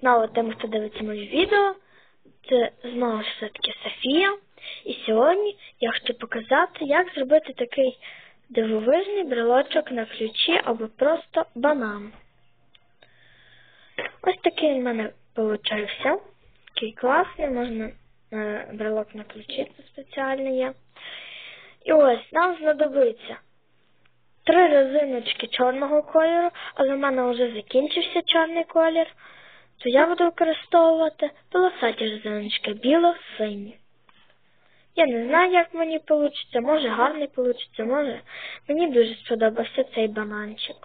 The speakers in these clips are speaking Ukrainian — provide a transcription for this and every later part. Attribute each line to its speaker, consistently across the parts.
Speaker 1: Знову тим, хто дивиться моє відео, це знову ж все-таки Софія. І сьогодні я хочу показати, як зробити такий дивовижний брелочок на ключі або просто банан. Ось такий в мене вийшов. Такий класний, можна на брелок на ключі, це спеціальний є. І ось нам знадобиться три резиночки чорного кольору, але в мене вже закінчився чорний колір то я буду використовувати полосаті резиночки біло-сині. Я не знаю, як мені вийде, може гарний вийде, може мені дуже сподобався цей бананчик.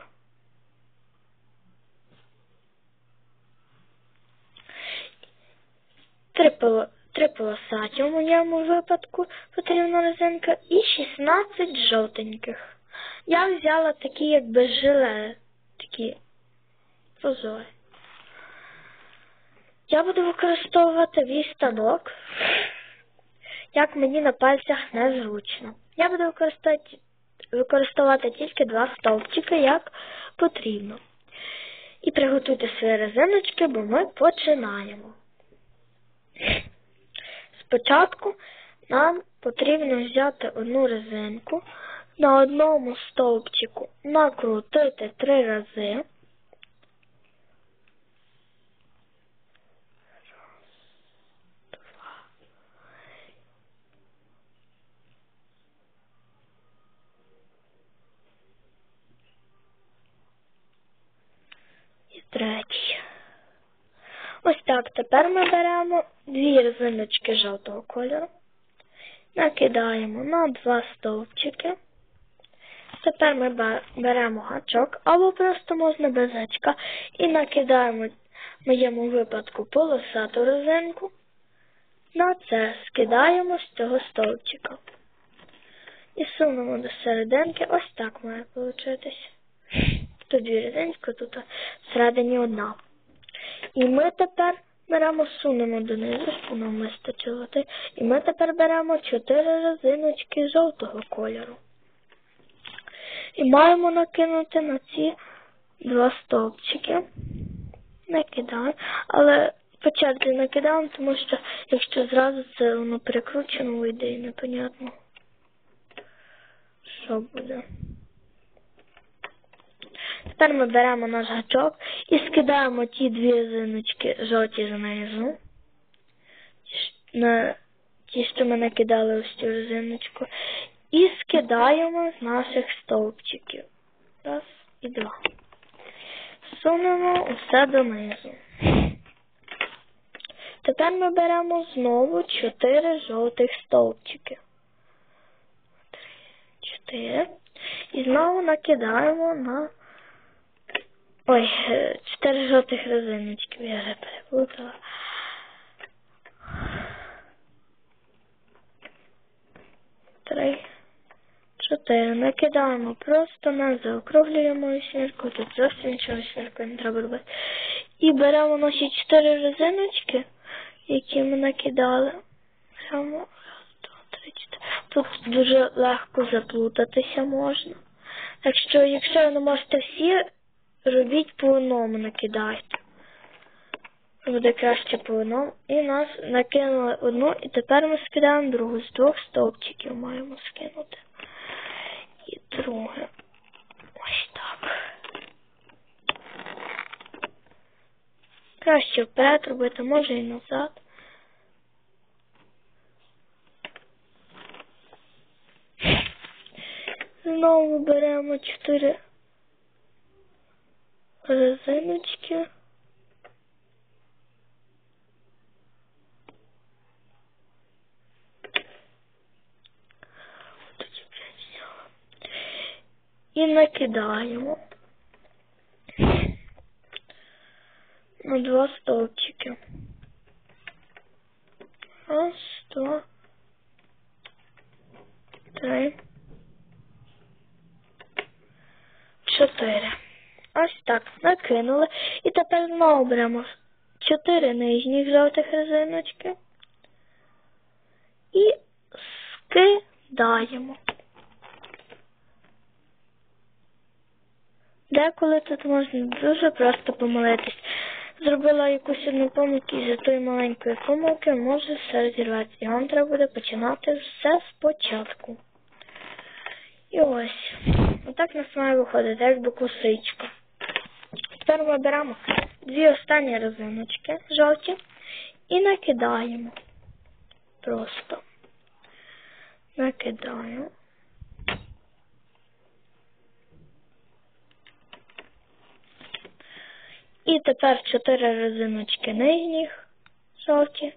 Speaker 1: Три, поло... Три полосаті у моєму випадку потрібна резинка і 16 жовтеньких. Я взяла такі, якби жиле, такі прозорі. Я буду використовувати вій станок, як мені на пальцях незручно. Я буду використовувати, використовувати тільки два стовпчики, як потрібно. І приготуйте свої резиночки, бо ми починаємо. Спочатку нам потрібно взяти одну резинку, на одному стовпчику накрутити три рази. третій. Ось так. Тепер ми беремо дві резиночки жовтого кольору, накидаємо на два стовпчики. Тепер ми беремо гачок або просто можна без гачка і накидаємо в моєму випадку полосату резинку. На це скидаємо з цього стовпчика. І сунемо до серединки, ось так має получитись. Тут дві резинки, тут всередині одна. І ми тепер беремо, сунемо донизу, нам вистачило. І ми тепер беремо чотири резиночки жовтого кольору. І маємо накинути на ці два стовпчики. Накидаємо, але по черзі накидаємо, тому що якщо зразу це воно перекручено вийде і непонятно, що буде. Тепер ми беремо наш гачок і скидаємо ті дві резиночки жовті знизу. На ті, що ми накидали ось цю резиночку. І скидаємо з наших стовпчиків. Раз і два. Сунемо усе донизу. Тепер ми беремо знову чотири жовтих стовпчики. Чотири. І знову накидаємо на Ой, е, чотири жовтих резиночки я вже переплутала. Три, чотири. Накидаємо просто на заокруглюємо свірку. Тут зовсім нічого свірку не треба робити. І беремо наші чотири резиночки, які ми накидали. Беремо раз, два, три, чотири. Тут дуже легко заплутатися можна. Так що, якщо ви не можете всі робіть по накидайте. Буде краще по. І нас накинули одну, і тепер ми скидаємо другу. З двох стовпчиків маємо скинути. І друге. Ось так. Краще вперед робити, може і назад. Знову беремо чотири резиночки. І накидаємо на два стовпчики. Раз, два, три, чотири. Ось так накинули. І тепер знову беремо чотири нижніх жовтих резиночки і скидаємо. Деколи тут можна дуже просто помилитись. зробила якусь одну помилку, і за тої маленької помилки може все розірватися. І вам треба буде починати все спочатку. І ось. Отак нас має виходити, як би косичка. Тепер ми беремо дві останні резиночки жовті і накидаємо. Просто накидаємо. І тепер чотири резиночки нижніх жовті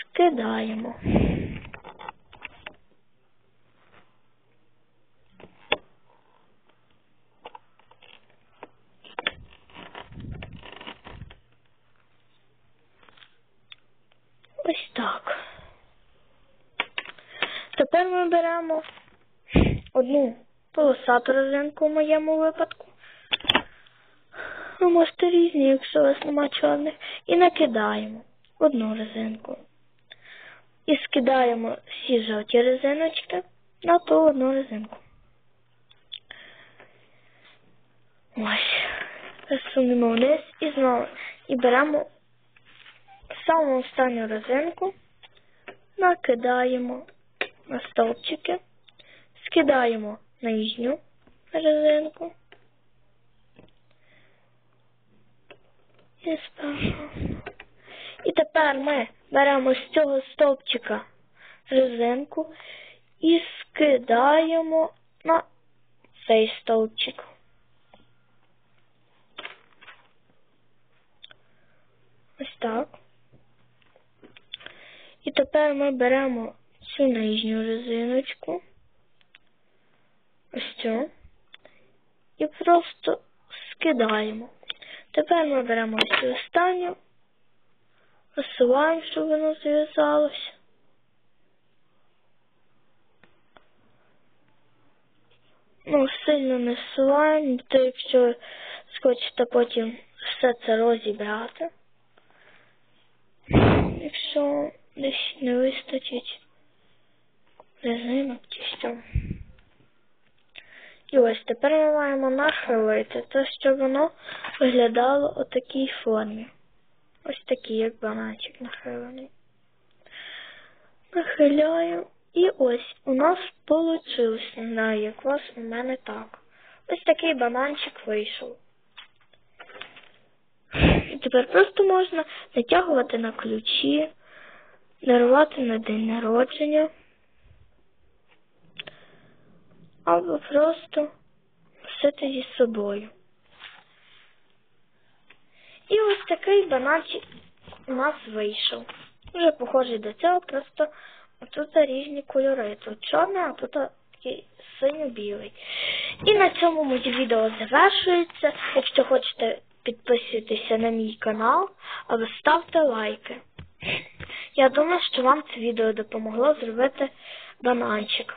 Speaker 1: скидаємо. Ось так. Тепер ми беремо одну полосату резинку в моєму випадку. Ви можете різні, якщо у вас нема чорних. І накидаємо одну резинку. І скидаємо всі жовті резиночки на ту одну резинку. Ось. Засунемо вниз і знову. І беремо саму останню резинку, накидаємо на стовпчики, скидаємо нижню резинку. І. І тепер ми беремо з цього стовпчика резинку і скидаємо на цей стовпчик. Ось так. І тепер ми беремо цю нижню резиночку, ось цю, і просто скидаємо. Тепер ми беремо цю останню, розсуваємо, щоб воно зв'язалося. Ну, сильно не зсуваємо, то якщо схочете потім все це розібрати. Якщо десь не вистачить резинок чи. І ось тепер ми маємо нахилити те, щоб воно виглядало у такій формі. Ось такий, як бананчик нахилений. Нахиляю. І ось у нас вийшло. Не як у вас у мене так. Ось такий бананчик вийшов. І тепер просто можна натягувати на ключі, дарувати на день народження. Або просто носити зі собою. І ось такий бананчик у нас вийшов. Вже похожий до цього, просто тут різні кольори. Тут чорний, а тут такий синьо-білий. І на цьому моє відео завершується. Якщо хочете, підписуйтеся на мій канал, або ставте лайки. Я думаю, що вам це відео допомогло зробити бананчик.